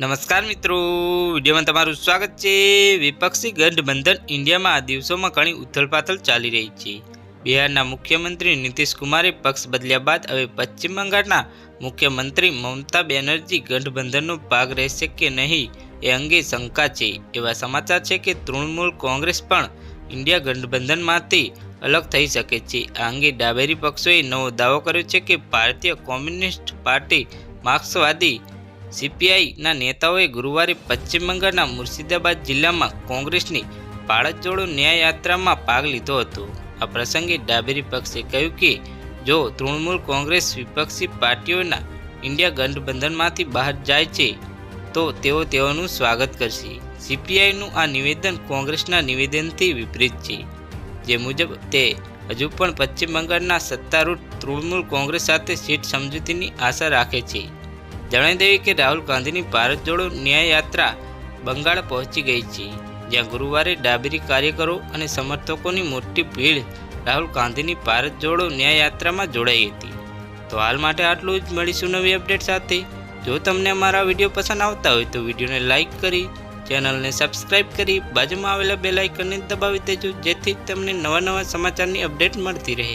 નમસ્કાર મિત્રો. વિડીયોમાં તમારું સ્વાગત છે. વિપક્ષી ગઠબંધન ઇન્ડિયામાં આ દિવસોમાં ઘણી ઉથલપાથલ ચાલી રહી છે. બિહારના મુખ્યમંત્રી નીતિશ કુમારે પક્ષ બદલ્યા બાદ હવે પશ્ચિમ બંગાળના મુખ્યમંત્રી મમતા બેનર્જી ગઠબંધનનો ભાગ રહેશે કે નહીં એ અંગે શંકા છે. એવા સમાચાર છે કે તૃણમૂલ કોંગ્રેસ પણ ઇન્ડિયા ગઠબંધનમાંથી અલગ થઈ શકે છે. આ અંગે ડાબેરી પક્ષોએ નવો દાવો કર્યો છે કે ભારતીય કોમ્યુનિસ્ટ પાર્ટી માર્ક્સવાદી સીપીઆઈના નેતાઓએ ગુરુવારે પશ્ચિમ બંગાળના મુર્શિદાબાદ જિલ્લામાં કોંગ્રેસની ભારત જોડો ન્યાય યાત્રામાં ભાગ લીધો હતો. આ પ્રસંગે ડાબેરી પક્ષે કહ્યું કે, જો તૃણમૂલ કોંગ્રેસ વિપક્ષી પાર્ટીઓના ઇન્ડિયા ગઠબંધનમાંથી બહાર જાય છે, તો તેઓ તેઓનું સ્વાગત કરશે. સીપીઆઈનું આ નિવેદન કોંગ્રેસના નિવેદનથી વિપરીત છે. જે મુજબ, તે હજુ પણ પશ્ચિમ બંગાળના સત્તારૂઢ તૃણમૂલ કોંગ્રેસ સાથે સીટ સમજૂતીની આશા રાખે છે. જણાવી દઈએ કે રાહુલ ગાંધીની ભારત જોડો ન્યાય યાત્રા બંગાળ પહોંચી ગઈ છે, જ્યાં ગુરુવારે ડાબેરી કાર્યકરો અને સમર્થકોની મોટી ભીડ રાહુલ ગાંધીની ભારત જોડો ન્યાય જોડાઈ હતી. તો હાલ માટે આટલું જ. મળીશું નવી અપડેટ સાથે. જો તમને અમારા વીડિયો પસંદ આવતા હોય તો વિડીયોને લાઇક કરી, ચેનલને સબસ્ક્રાઇબ કરી, બાજુમાં આવેલા બે આઇકનને દબાવી દેજો, જેથી તમને નવા નવા સમાચારની અપડેટ મળતી રહે.